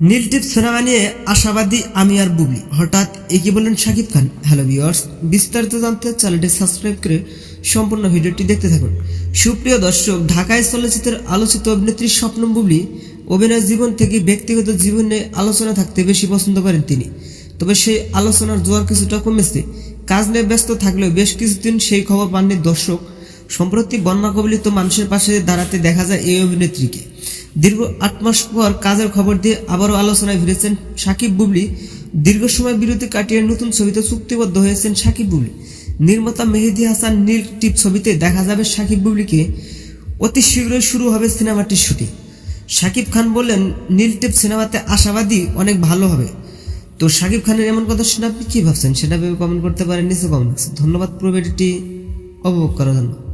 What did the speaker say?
নীলটিপ cinema নিয়ে আশাবাদী আমি আর বুবলি। হঠাৎ এগিয়ে বললেন শাকিব খান হ্যালো ভিউয়ার্স বিস্তারিত জানতে চ্যানেলটি সাবস্ক্রাইব করে সম্পূর্ণ ভিডিওটি দেখতে থাকুন। সুপ্রিয় দর্শক, ঢাকায় চলচ্চিত্রের আলোচিত অভিনেত্রী স্বপ্ন বুবলি অভিনয় জীবন থেকে ব্যক্তিগত জীবনে আলোচনা থাকতে বেশি পছন্দ করেন তিনি। তবে সেই আলোচনার জোয়ার কিছুটা কমেছে। কাজ নিয়ে ব্যস্ত থাকলেও বেশ কিছুদিন সেই খবর পাননি দর্শক। সম্প্রতি বন্যা কবলিত মানুষের পাশে দাঁড়াতে দেখা যায় এই অভিনেত্রীকে। দীর্ঘ আট মাস পর কাজের খবর দিয়ে আবারও আলোচনায় ফিরেছেন সাকিব বুবলি। দীর্ঘ সময় বিরতি কাটিয়ে নতুন ছবিতে চুক্তিবদ্ধ হয়েছেন সাকিব বুবলি। নির্মাতা মেহেদি হাসান নীল টিপ ছবিতে দেখা যাবে সাকিব বুবলিকে। অতি শীঘ্রই শুরু হবে সিনেমাটির শুটিং। সাকিব খান বললেন, নীল টিপ সিনেমাতে আশাবাদী অনেক ভালো হবে। তো সাকিব খানের এমন কথা শুনে আপনি কি ভাবছেন? সেটা ভেবে কমেন্ট করতে পারেন নিচে কমেন্ট ধন্যবাদ পুরো ভিডিওটি। উপভোগ করার জন্য।